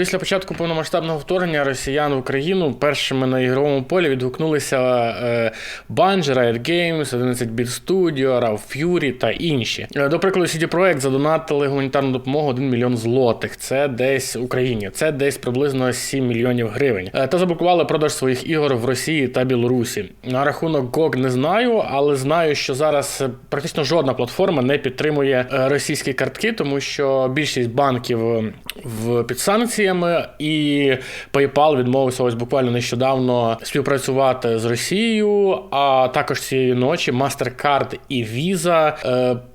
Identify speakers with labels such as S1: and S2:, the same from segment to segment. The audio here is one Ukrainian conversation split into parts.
S1: Після початку повномасштабного вторгнення росіян в Україну першими на ігровому полі відгукнулися е, Bungie, Riot Games, 11-Bit Studio, RAW Fury та інші. Е, До прикладу, CD Projekt задонатили гуманітарну допомогу 1 мільйон злотих. Це десь Україні, це десь приблизно 7 мільйонів гривень. Е, Та заблокували продаж своїх ігор в Росії та Білорусі. На рахунок GOG не знаю, але знаю, що зараз практично жодна платформа не підтримує російські картки, тому що більшість банків в під санкціями, і PayPal відмовився ось буквально нещодавно співпрацювати з Росією. А також цієї ночі MasterCard і Visa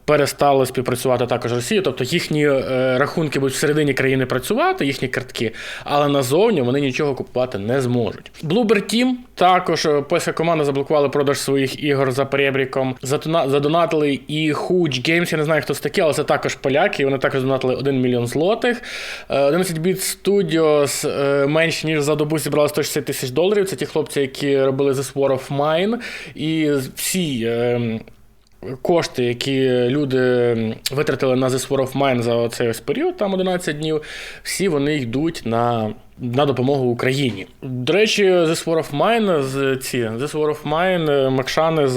S1: перестали співпрацювати також з Росією. Тобто їхні е, рахунки будуть всередині країни працювати, їхні картки, але назовні вони нічого купувати не зможуть. Bloober Team також е, польська команда заблокувала продаж своїх ігор за перебріком. Задонатили і Huge Games, я не знаю, хто це такі, але це також поляки. Вони також задонатили 1 мільйон злотих. Е, 11-Bit Studios менш ніж за добу зібрали 160 тисяч доларів. Це ті хлопці, які робили The Sword of Mine. І всі. Кошти, які люди витратили на The War of Mine за цей ось період, там 11 днів, всі вони йдуть на, на допомогу Україні. До речі, The War of Mine, ці The War of Mine е, Макшани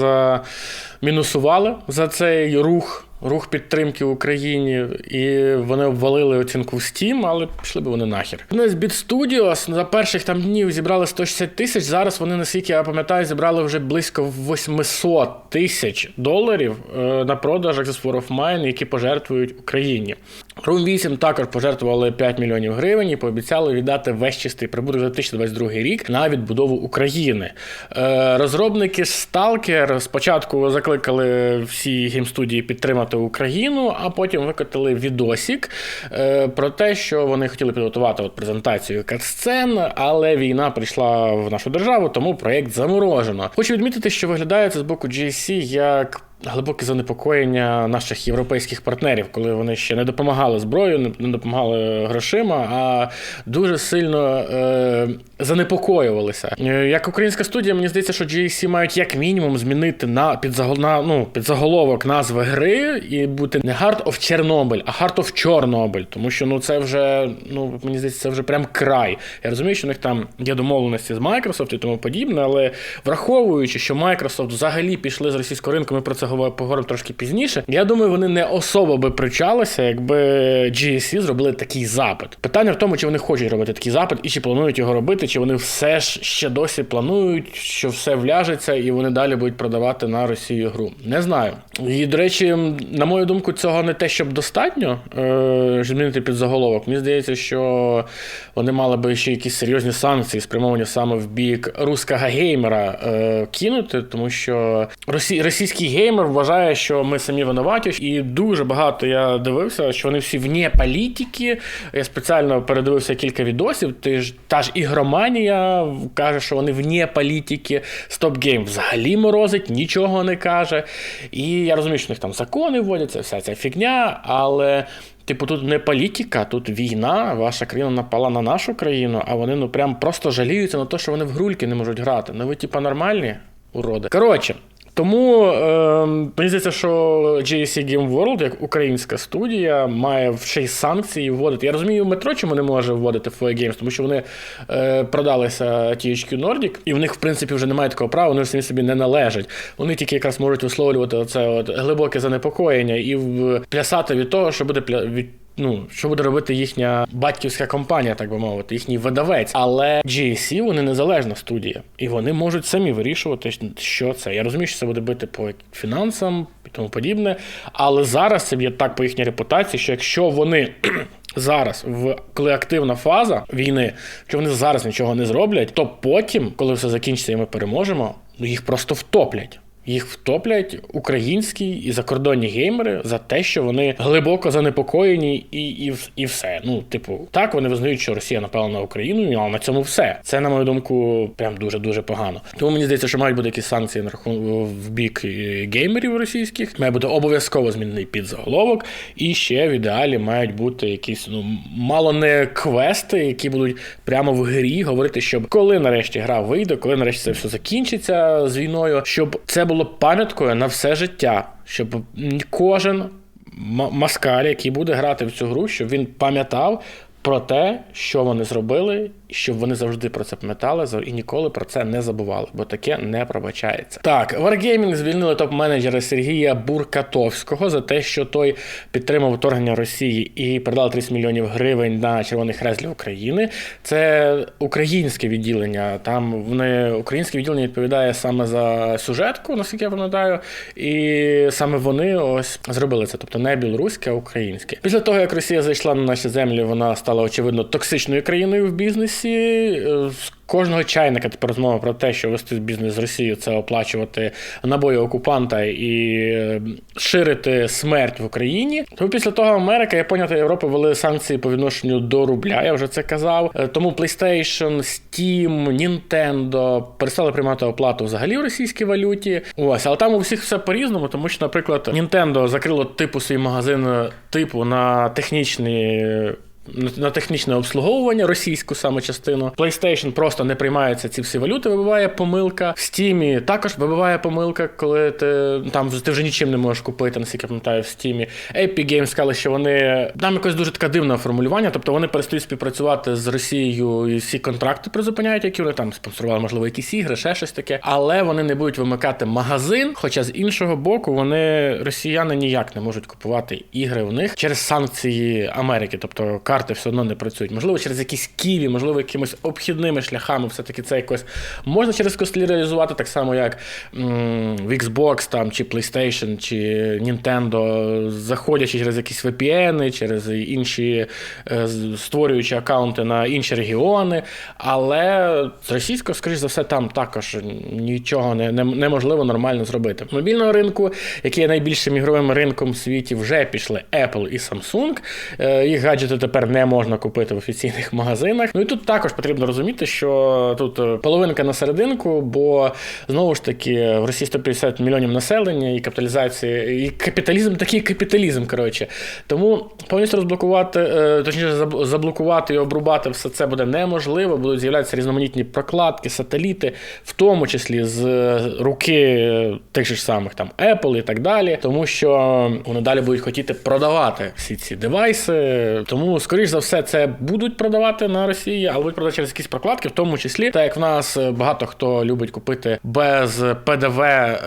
S1: замінусували за цей рух. Рух підтримки Україні, і вони обвалили оцінку в Steam, але пішли б вони нахер. Ну, з Beat Studios за перших там днів зібрали 160 тисяч. Зараз вони, наскільки я пам'ятаю, зібрали вже близько 800 тисяч доларів е, на продажах з War of Mine, які пожертвують Україні. Room 8 також пожертвували 5 мільйонів гривень і пообіцяли віддати весь чистий прибуток за 2022 рік на відбудову України. Е, розробники Stalker спочатку закликали всі геймстудії підтримати Україну, а потім викотили відосік е, про те, що вони хотіли підготувати от презентацію катсцен, але війна прийшла в нашу державу, тому проєкт заморожено. Хочу відмітити, що виглядає це з боку GSC як. Глибоке занепокоєння наших європейських партнерів, коли вони ще не допомагали зброєю, не- допомагали грошима, а дуже сильно е, занепокоювалися. Е, Як українська студія, мені здається, що GSC мають як мінімум змінити на підзагол, на, ну, підзаголовок назви гри і бути не Heart of Chernobyl, а Heart of Чорнобиль. Тому що ну це вже ну мені здається, це вже прям край. Я розумію, що у них там є домовленості з Microsoft і тому подібне, але враховуючи, що Microsoft взагалі пішли з російського ринку, ми про це поговоримо трошки пізніше. Я думаю, вони не особо би причалися, якби GSC зробили такий запит. Питання в тому, чи вони хочуть робити такий запит і чи планують його робити, чи вони все ж ще досі планують, що все вляжеться, і вони далі будуть продавати на Росію гру. Не знаю. І до речі, на мою думку, цього не те, щоб достатньо е, змінити під заголовок. Мені здається, що вони мали би ще якісь серйозні санкції, спрямовані саме в бік руського геймера е, кинути, тому що росі, російський геймер вважає, що ми самі винуваті, і дуже багато я дивився, що вони всі вне політики. Я спеціально передивився кілька відосів. Ти ж та ж ігроманія каже, що вони вне політики. Стоп Гейм взагалі морозить, нічого не каже. І я розумію, що в них там закони вводяться, вся ця фігня, але. Типу, тут не політика, тут війна. Ваша країна напала на нашу країну, а вони ну прям просто жаліються на те, що вони в грульки не можуть грати. Ну ви, типа, нормальні уроди. Коротше. Тому е, мені здається, що GSC Game World, як українська студія, має ще й санкції вводити. Я розумію, метро чому не може вводити FOA Games, тому що вони е, продалися THQ Nordic, і в них, в принципі, вже немає такого права, вони самі собі не належать. Вони тільки якраз можуть висловлювати це от глибоке занепокоєння і плясати від того, що буде пля... від ну, що буде робити їхня батьківська компанія, так би мовити, їхній видавець. Але GSC вони незалежна студія, і вони можуть самі вирішувати, що це. Я розумію, що це буде бити по фінансам і тому подібне. Але зараз це б'є так по їхній репутації, що якщо вони. Зараз, в коли активна фаза війни, якщо вони зараз нічого не зроблять, то потім, коли все закінчиться і ми переможемо, ну їх просто втоплять. Їх втоплять українські і закордонні геймери за те, що вони глибоко занепокоєні, і, і, і все. Ну, типу, так вони визнають, що Росія напала на Україну, але на цьому все. Це, на мою думку, прям дуже дуже погано. Тому мені здається, що мають бути якісь санкції на рахунок в бік е, геймерів російських. Має бути обов'язково змінений підзаголовок. І ще в ідеалі мають бути якісь ну мало не квести, які будуть прямо в грі говорити, щоб коли нарешті гра вийде, коли нарешті це все закінчиться з війною, щоб це було пам'яткою на все життя, щоб кожен маскар, який буде грати в цю гру, щоб він пам'ятав. про те, що вони зробили, щоб вони завжди про це пам'ятали і ніколи про це не забували, бо таке не пробачається. Так, Wargaming звільнили топ-менеджера Сергія Буркатовського за те, що той підтримав вторгнення Росії і передав 30 мільйонів гривень на Червоний Хрест для України. Це українське відділення. Там вони українське відділення відповідає саме за сюжетку, наскільки я пам'ятаю, і саме вони ось зробили це, тобто не білоруське, а українське. Після того, як Росія зайшла на наші землі, вона стала очевидно токсичною країною в бізнесі. Е, кожного чайника тепер розмова про те, що вести бізнес з Росією це оплачувати набої окупанта і е, ширити смерть в Україні. Тому після того Америка, Японія та Європа ввели санкції по відношенню до рубля. Я вже це казав. Е, тому PlayStation, Steam, Nintendo перестали приймати оплату взагалі в російській валюті. Ось, але там у всіх все по-різному, тому що, наприклад, Nintendo закрило типу свій магазин типу на технічні на технічне обслуговування російську саме частину. PlayStation просто не приймається ці всі валюти, вибиває помилка. В Steam також вибиває помилка, коли ти там ти вже нічим не можеш купити, наскільки я пам'ятаю, в Steam. Epic Games сказали, що вони там якось дуже таке дивне формулювання, тобто вони перестають співпрацювати з Росією і всі контракти призупиняють, які вони там спонсорували, можливо, якісь ігри, ще щось таке. Але вони не будуть вимикати магазин. Хоча з іншого боку, вони росіяни ніяк не можуть купувати ігри в них через санкції Америки, тобто карти все одно не працюють. Можливо, через якісь ківі, можливо, якимись обхідними шляхами, все-таки це якось можна через костелі реалізувати, так само, як в Xbox там, чи PlayStation, чи Nintendo, заходячи через якісь VPN, через інші е, створюючи аккаунти на інші регіони. Але з російського, скоріш за все, там також нічого не, не, неможливо нормально зробити. Мобільного ринку, який є найбільшим ігровим ринком в світі, вже пішли Apple і Samsung. Е, їх гаджети тепер не можна купити в офіційних магазинах. Ну і тут також потрібно розуміти, що тут е, половинка на серединку, бо знову ж таки в Росії 150 мільйонів населення і капіталізація, і капіталізм такий капіталізм. Коротше, тому повністю розблокувати, е, точніше, заблокувати і обрубати все це буде неможливо. Будуть з'являтися різноманітні прокладки, сателіти, в тому числі з руки тих же самих там Apple і так далі, тому що вони далі будуть хотіти продавати всі ці девайси. Тому, скоріш за все, це будуть продавати на Росії, але будуть продавати через якісь прокладки, в тому числі, так як в нас е, багато хто любить купити без ПДВ е,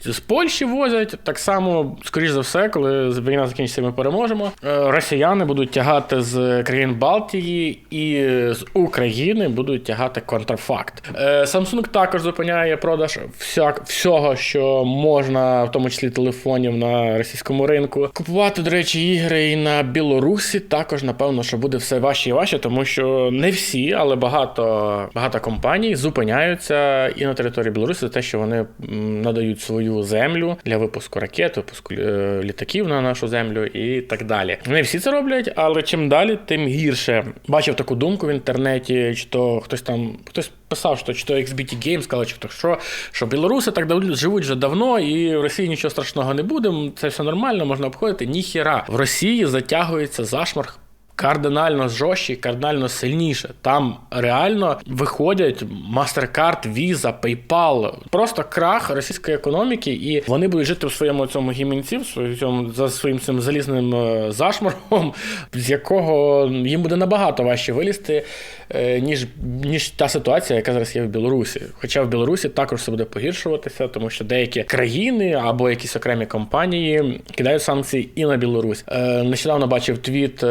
S1: з Польщі возять. Так само, скоріш за все, коли війна закінчиться, ми переможемо. Е, росіяни будуть тягати з країн Балтії і з України будуть тягати контрафакт. Samsung також зупиняє продаж всяк, всього, що можна, в тому числі телефонів на російському ринку. Купувати, до речі, ігри і на Білорусі також напевно напевно, що буде все важче і важче, тому що не всі, але багато багато компаній зупиняються і на території Білорусі за те, що вони надають свою землю для випуску ракет, випуску е, літаків на нашу землю і так далі. Не всі це роблять, але чим далі, тим гірше. Бачив таку думку в інтернеті, чи то хтось там хтось. Писав, що чи то XBT Games, сказали, чи то що, що білоруси так живуть вже давно, і в Росії нічого страшного не буде. Це все нормально, можна обходити. Ніхіра в Росії затягується зашмарх кардинально жорстче, кардинально сильніше. Там реально виходять MasterCard, Visa, PayPal. Просто крах російської економіки, і вони будуть жити в своєму цьому гімінці, в своєму за своїм цим залізним е, зашморгом, з якого їм буде набагато важче вилізти, е, ніж ніж та ситуація, яка зараз є в Білорусі. Хоча в Білорусі також все буде погіршуватися, тому що деякі країни або якісь окремі компанії кидають санкції і на Білорусь. Е, нещодавно бачив твіт.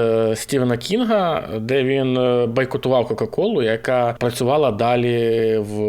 S1: Стівена Кінга, де він е, бойкотував Кока-Колу, яка працювала далі в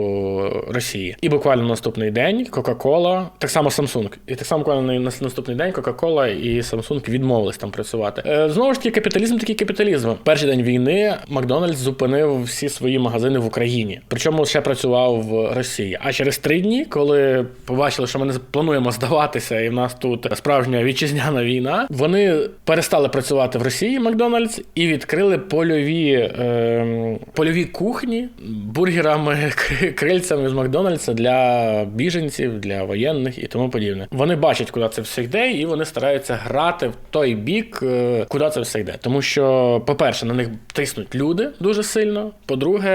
S1: Росії. І буквально наступний день Кока-Кола, так само Samsung, і так само буквально на наступний день Кока-Кола і Samsung відмовились там працювати. Е, знову ж таки, капіталізм такий капіталізм. Перший день війни Макдональдс зупинив всі свої магазини в Україні, причому ще працював в Росії. А через три дні, коли побачили, що ми не плануємо здаватися, і в нас тут справжня вітчизняна війна, вони перестали працювати в Росії. Макдональдс і відкрили польові е, польові кухні бургерами, крильцями з Макдональдса для біженців, для воєнних і тому подібне. Вони бачать, куди це все йде, і вони стараються грати в той бік, е, куди це все йде. Тому що, по-перше, на них тиснуть люди дуже сильно. По-друге,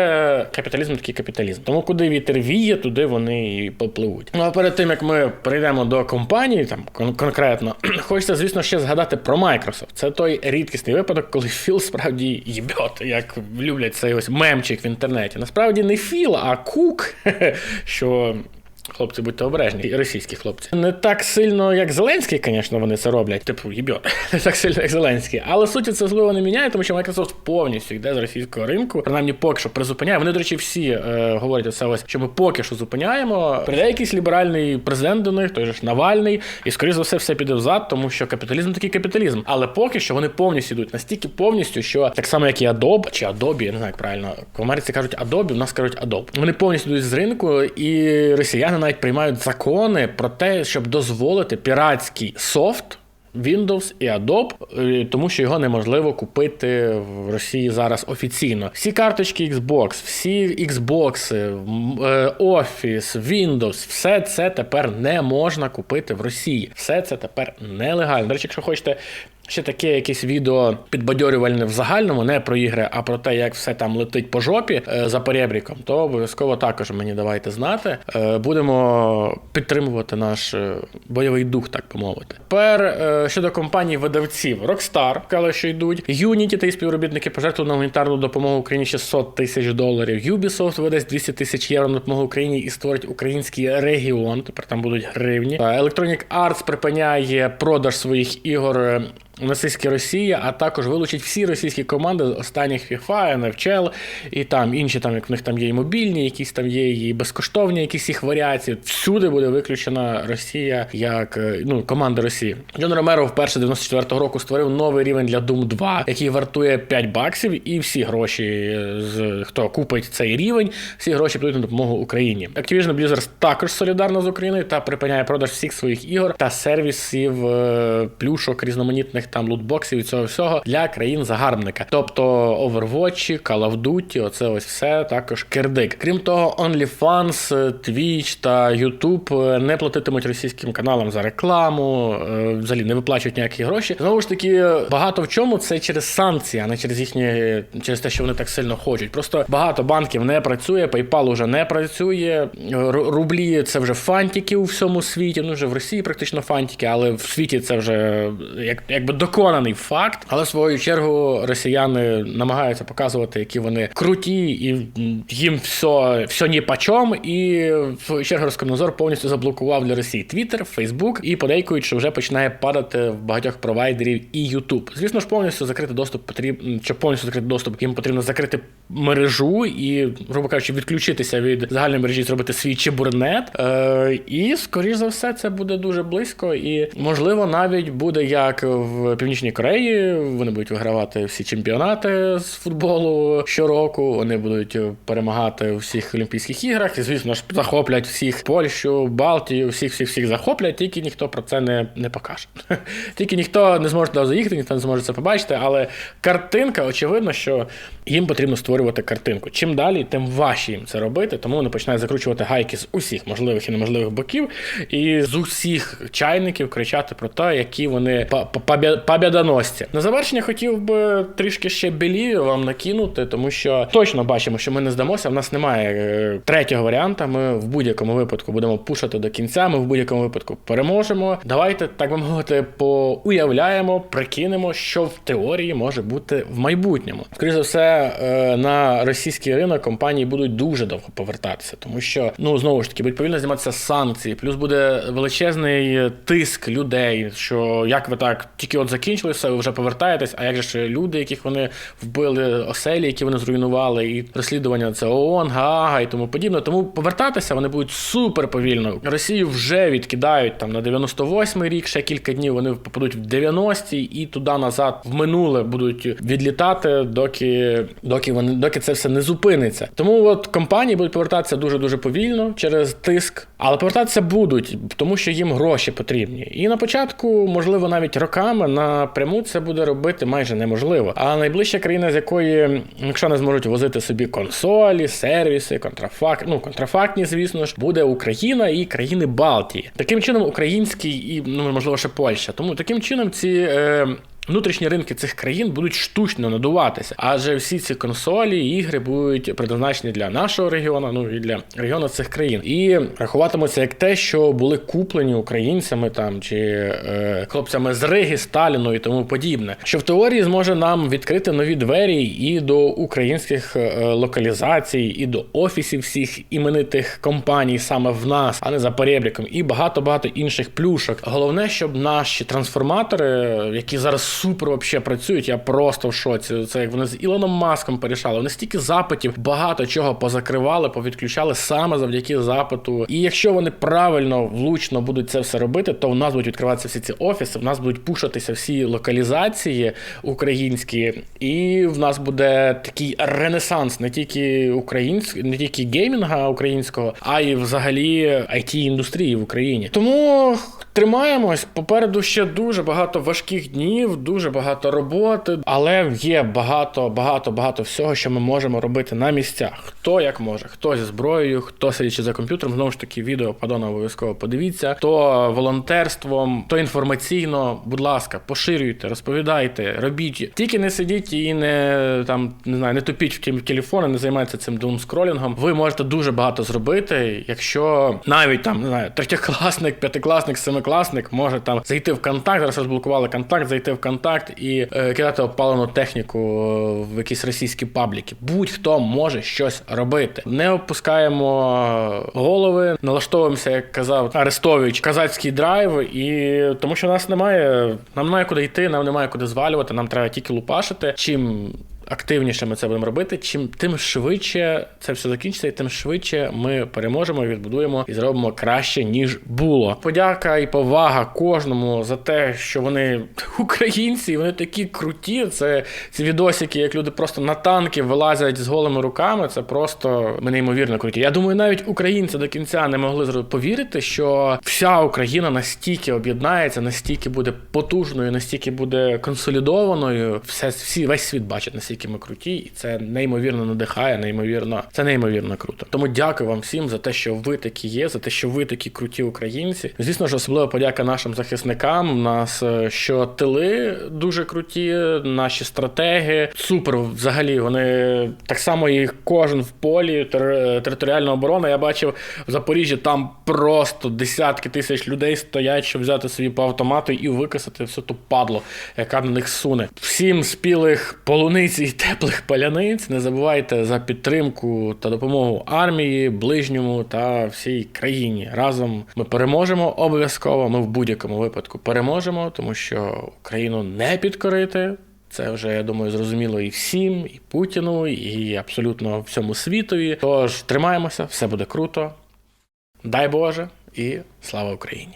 S1: капіталізм такий капіталізм. Тому куди вітер віє, туди вони і попливуть. Ну а перед тим як ми прийдемо до компанії, там кон- конкретно, хочеться, звісно, ще згадати про Microsoft. Це той рідкісний випадок, коли коли Філ справді їбьот, як люблять цей ось мемчик в інтернеті. Насправді не Філ, а Кук, що Хлопці, будьте обережні, російські хлопці. Не так сильно, як Зеленський, звісно, вони це роблять. Типу, їбьот. Не так сильно, як Зеленський. Але суті це зливо не міняє, тому що Microsoft повністю йде з російського ринку. Принаймні, поки що призупиняє. Вони, до речі, всі е, говорять оце ось, що ми поки що зупиняємо. Прийде якийсь ліберальний президент до них, той же ж Навальний, і скоріше за все все піде взад, тому що капіталізм такий капіталізм. Але поки що вони повністю йдуть настільки повністю, що так само, як і Adobe, чи Adobe, я не знаю як правильно. В Америці кажуть Adobe, у нас кажуть Adobe. Вони повністю йдуть з ринку, і росіяни навіть приймають закони про те, щоб дозволити піратський софт. Windows і Adobe, е, тому що його неможливо купити в Росії зараз офіційно. Всі карточки Xbox, всі Xbox, е, Office, Windows, все це тепер не можна купити в Росії. Все це тепер нелегально. До речі, якщо хочете ще таке якесь відео підбадьорювальне в загальному, не про ігри, а про те, як все там летить по жопі е, за перебріком, то обов'язково також мені давайте знати. Е, Будемо підтримувати наш е, бойовий дух, так би мовити. Тепер щодо компаній видавців Rockstar, сказали, що йдуть. Unity та її співробітники пожертвували на гуманітарну допомогу Україні 600 тисяч доларів. Ubisoft видасть 200 тисяч євро на допомогу Україні і створить український регіон. Тепер там будуть гривні. Electronic Arts припиняє продаж своїх ігор. Нацистській Росії, а також вилучить всі російські команди з останніх FIFA, NHL і там інші, там як в них там є і мобільні, якісь там є і безкоштовні, якісь їх варіації. Всюди буде виключена Росія як е, ну команда Росії. Джон Ромеро вперше 94-го року створив новий рівень для Doom 2, який вартує 5 баксів, і всі гроші е, з хто купить цей рівень, всі гроші підуть на допомогу Україні. Activision Blizzard також солідарна з Україною та припиняє продаж всіх своїх ігор та сервісів е, плюшок різноманітних там лутбоксів і цього всього для країн-загарбника. Тобто Overwatch, Call of Duty, оце ось все також кирдик. Крім того, OnlyFans, Twitch та YouTube е, не платитимуть російським каналам за рекламу, е, взагалі не виплачують ніякі гроші. Знову ж таки, багато в чому це через санкції, а не через їхні через те, що вони так сильно хочуть. Просто багато банків не працює, PayPal уже не працює. Рублі це вже фантики у всьому світі. Ну вже в Росії практично фантики, але в світі це вже як якби доконаний факт. Але в свою чергу росіяни намагаються показувати, які вони круті, і їм все, все ні почом. І в свою чергу Роскомнадзор повністю заблокував для Росії Twitter, Facebook і подейкують, що вже починає падати в багатьох провайдерів і YouTube. Звісно ж, повністю закрити доступ потрібно, щоб повністю закрити доступ, їм потрібно закрити мережу і, грубо кажучи, відключитися від загальної мережі, зробити свій чебурнет. Е, і, скоріш за все, це буде дуже близько. І, можливо, навіть буде як в Північній Кореї. Вони будуть вигравати всі чемпіонати з футболу щороку. Вони будуть перемагати у всіх Олімпійських іграх. І, звісно ж, захоплять всіх Польщу, Балтію, всіх, всіх, всіх захоплять, тільки ніхто про це не, не покаже. Тільки ніхто не зможе туди заїхати, ніхто не зможе це побачити. Але картинка, очевидно, що їм потрібно створювати картинку. Чим далі, тим важче їм це робити, тому вони починають закручувати гайки з усіх можливих і неможливих боків, і з усіх чайників кричати про те, які вони побядоносці. На завершення хотів би трішки ще белів вам накинути, тому що точно бачимо, що ми не здамося. В нас немає е, третього варіанта. Ми в будь-якому випадку будемо пушити до кінця. Ми в будь-якому випадку переможемо. Давайте так би мовити, поуявляємо, прикинемо, що в теорії може бути в майбутньому. Скоріше за все, е, на російський ринок компанії будуть дуже довго повертатися, тому що ну знову ж таки будуть повільно зніматися санкції, плюс буде величезний тиск людей. Що як ви так тільки от закінчили все, ви вже повертаєтесь. А як же ж люди, яких вони вбили, оселі, які вони зруйнували, і розслідування це ООН, Гаага і тому подібне. Тому повертатися вони будуть супер повільно. Росію вже відкидають там на 98-й рік, ще кілька днів вони попадуть в 90-ті і туди назад в минуле будуть відлітати, доки, доки вони доки це все не зупиниться. Тому от компанії будуть повертатися дуже дуже повільно через тиск, але повертатися будуть, тому що їм гроші потрібні. І на початку, можливо, навіть роками напряму це буде робити майже неможливо. А найближча країна, з якої, якщо не зможуть возити собі консолі, сервіси, контрафакт, ну контрафактні, звісно ж, буде Україна і країни Балтії. Таким чином, український і ну можливо ще Польща. Тому таким чином ці. Е, внутрішні ринки цих країн будуть штучно надуватися, адже всі ці консолі, ігри будуть предназначені для нашого регіону, ну і для регіону цих країн, і рахуватимуться як те, що були куплені українцями там чи е, хлопцями з Риги, Сталіну і тому подібне, що в теорії зможе нам відкрити нові двері і до українських е, локалізацій, і до офісів всіх іменитих компаній саме в нас, а не за перебріком, і багато багато інших плюшок. Головне, щоб наші трансформатори, які зараз супер вообще працюють, я просто в шоці. Це як вони з Ілоном Маском порішали. Вони стільки запитів, багато чого позакривали, повідключали саме завдяки запиту. І якщо вони правильно влучно будуть це все робити, то в нас будуть відкриватися всі ці офіси, в нас будуть пушитися всі локалізації українські, і в нас буде такий ренесанс не тільки українськ, не тільки геймінга українського, а й взагалі it індустрії в Україні. Тому тримаємось. Попереду ще дуже багато важких днів, дуже багато роботи, але є багато, багато, багато всього, що ми можемо робити на місцях. Хто як може, хто зі зброєю, хто сидячи за комп'ютером. Знову ж таки, відео падона обов'язково подивіться. То волонтерством, то інформаційно, будь ласка, поширюйте, розповідайте, робіть. Тільки не сидіть і не там не знаю, не тупіть в телефони, не займайтеся цим думскролінгом. Ви можете дуже багато зробити, якщо навіть там не знаю, третьокласник, п'ятикласник, семикласник може там зайти в контакт. Зараз розблокували контакт, зайти в контакт і е, кидати опалену техніку в якісь російські пабліки. Будь-хто може щось робити. Не опускаємо голови, налаштовуємося, як казав Арестович, казацький драйв, і тому що нас немає, нам немає куди йти, нам немає куди звалювати, нам треба тільки лупашити. Чим активніше ми це будемо робити, чим тим швидше це все закінчиться, і тим швидше ми переможемо, відбудуємо і зробимо краще ніж було. Подяка і повага кожному за те, що вони українці, вони такі круті. Це ці відосики, як люди просто на танки вилазять з голими руками. Це просто неймовірно круті. Я думаю, навіть українці до кінця не могли повірити, що вся Україна настільки об'єднається, настільки буде потужною, настільки буде консолідованою. Все всі весь світ бачить, наскільки ми круті, і це неймовірно надихає, неймовірно, це неймовірно круто. Тому дякую вам всім за те, що ви такі є, за те, що ви такі круті українці. Звісно ж, особливо подяка нашим захисникам. У нас е, що тили дуже круті, наші стратеги. Супер, взагалі, вони так само і кожен в полі тер- територіальна оборона. Я бачив в Запоріжжі там просто десятки тисяч людей стоять, щоб взяти собі по автомату і викисати всю ту падло, яка на них суне. Всім спілих полуниць і теплих паляниць. Не забувайте за підтримку та допомогу армії, ближньому та всій країні. Разом ми переможемо обов'язково. Ми в будь-якому випадку переможемо, тому що Україну не підкорити. Це вже, я думаю, зрозуміло і всім, і Путіну, і абсолютно всьому світові. Тож тримаємося, все буде круто. Дай Боже і слава Україні!